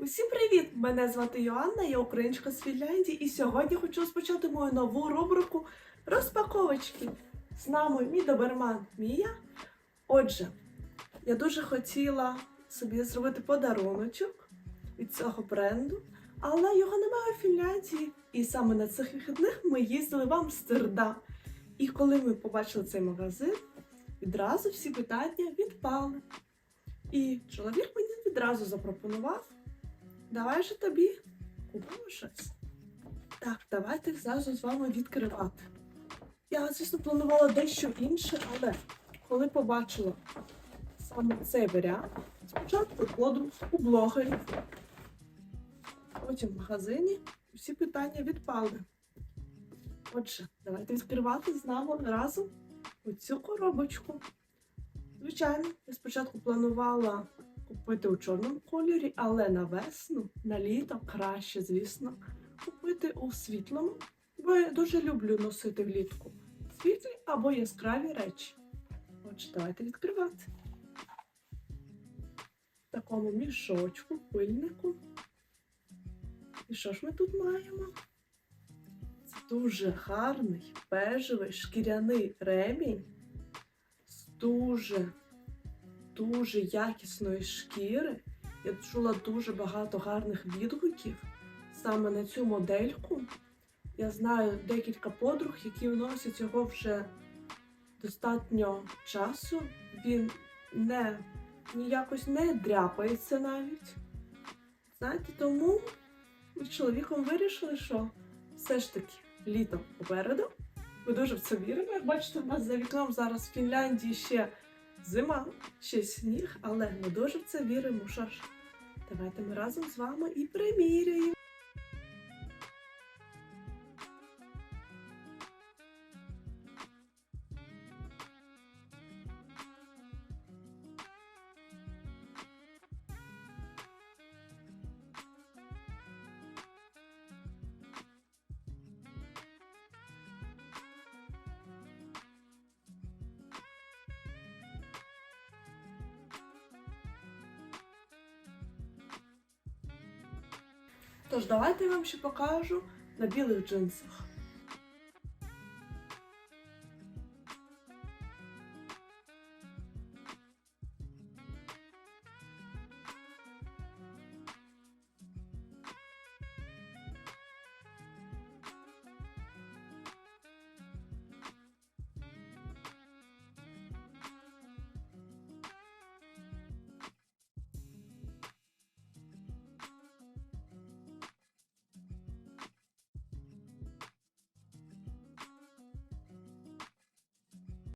Усім привіт! Мене звати Йоанна, я українська з Фінляндії, і сьогодні хочу розпочати мою нову рубрику розпаковочки. З нами мій доберман Мія. Отже, я дуже хотіла собі зробити подаруночок від цього бренду, але його немає у Фінляндії. І саме на цих вихідних ми їздили в Амстердам. І коли ми побачили цей магазин, відразу всі питання відпали. І чоловік мені відразу запропонував Давай же тобі купимо щось. Так, давайте зразу з вами відкривати. Я, звісно, планувала дещо інше, але коли побачила саме цей варіант, спочатку подруг у блогерів, потім в магазині всі питання відпали. Отже, давайте відкривати з нами разом оцю коробочку. Звичайно, я спочатку планувала купити у чорному кольорі, але на весну, на літо краще, звісно, купити у світлому, бо я дуже люблю носити влітку світлі або яскраві речі. Отже, давайте відкривати. Такому мішочку, пильнику. І що ж ми тут маємо? Це дуже гарний бежевий шкіряний ремінь з дуже дуже якісної шкіри. Я чула дуже багато гарних відгуків саме на цю модельку. Я знаю декілька подруг, які носять його вже достатньо часу. Він не ніякось не дряпається навіть. Знаєте, тому ми з чоловіком вирішили, що все ж таки літо попереду. Ми дуже в це віримо. Як бачите, в нас за вікном зараз в Фінляндії ще Зима, ще сніг, але ми дуже в це віримо. Що давайте ми разом з вами і приміряємо. Тож давайте я вам ще покажу на білих джинсах.